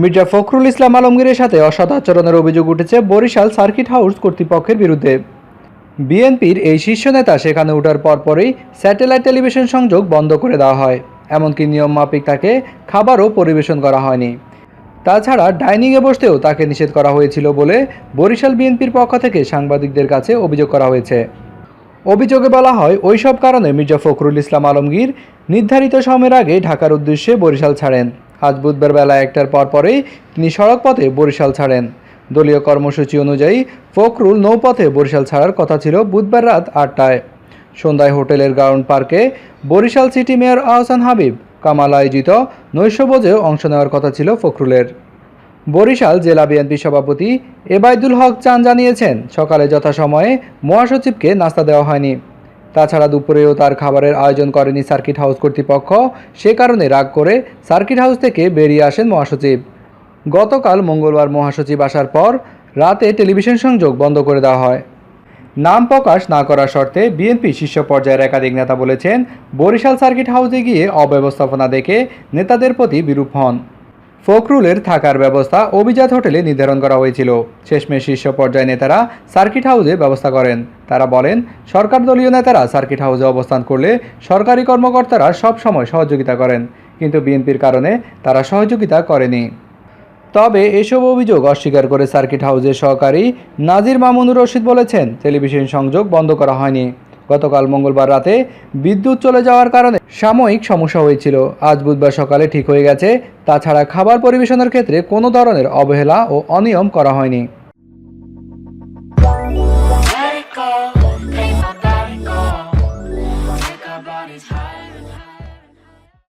মির্জা ফখরুল ইসলাম আলমগীরের সাথে অসৎ আচরণের অভিযোগ উঠেছে বরিশাল সার্কিট হাউস কর্তৃপক্ষের বিরুদ্ধে। বিএনপির এই শীর্ষ নেতা সেখানে ওঠার পরপরই স্যাটেলাইট টেলিভিশন সংযোগ বন্ধ করে দেওয়া হয়, এমনকি নিয়ম মাফিক তাকে খাবারও পরিবেশন করা হয়নি। তাছাড়া ডাইনিংয়ে বসতেও তাকে নিষেধ করা হয়েছিল বলে বরিশাল বিএনপির পক্ষ থেকে সাংবাদিকদের কাছে অভিযোগ করা হয়েছে। অভিযোগে বলা হয় ওই সব কারণে মির্জা ফখরুল ইসলাম আলমগীর নির্ধারিত সময়ের আগে ঢাকার উদ্দেশ্যে বরিশাল ছাড়েন। আজ বুধবার বেলা একটার পর পরেই তিনি সড়ক পথে বরিশাল ছাড়েন। দলীয় কর্মসূচি অনুযায়ী ফখরুল নৌপথে বরিশাল ছাড়ার কথা ছিল বুধবার রাত আটটায়। সন্ধ্যায় হোটেলের গ্রাউন্ড পার্কে বরিশাল সিটি মেয়র আহসান হাবিব কামাল আয়োজিত নৈশভোজেও অংশ নেওয়ার কথা ছিল ফখরুলের। বরিশাল জেলা বিএনপি সভাপতি এবায়দুল হক চান জানিয়েছেন, সকালে যথাসময়ে মহাসচিবকে নাস্তা দেওয়া হয়নি। তাছাড়া দুপুরেও তার খাবারের আয়োজন করেনি সার্কিট হাউস কর্তৃপক্ষ। সে কারণে রাগ করে সার্কিট হাউস থেকে বেরিয়ে আসেন মহাসচিব। গতকাল মঙ্গলবার মহাসচিব আসার পর রাতে টেলিভিশন সংযোগ বন্ধ করে দেওয়া হয়। নাম প্রকাশ না করার শর্তে বিএনপি শীর্ষ পর্যায়ের একাধিক নেতা বলেছেন, বরিশাল সার্কিট হাউসে গিয়ে অব্যবস্থাপনা দেখে নেতাদের প্রতি বিরূপ হন। ফখরুলের থাকার ব্যবস্থা অভিজাত হোটেলে নির্ধারণ করা হয়েছিল। শেষমেশ শীর্ষ পর্যায়ে নেতারা সার্কিট হাউসে ব্যবস্থা করেন। তারা বলেন, সরকার দলীয় নেতারা সার্কিট হাউসে অবস্থান করলে সরকারি কর্মকর্তারা সব সময় সহযোগিতা করেন, কিন্তু বিএনপির কারণে তারা সহযোগিতা করেনি। তবে এসব অভিযোগ অস্বীকার করে সার্কিট হাউসের সহকারী নাজির মামুনুর রশিদ বলেছেন, টেলিভিশন সংযোগ বন্ধ করা হয়নি। গতকাল মঙ্গলবার রাতে বিদ্যুৎ চলে যাওয়ার কারণে সাময়িক সমস্যা হয়েছিল। আজ বুধবার সকালে ঠিক হয়ে গেছে। তাছাড়া খাবার পরিবেশনের ক্ষেত্রে কোনো ধরনের অবহেলা ও অনিয়ম করা হয়নি।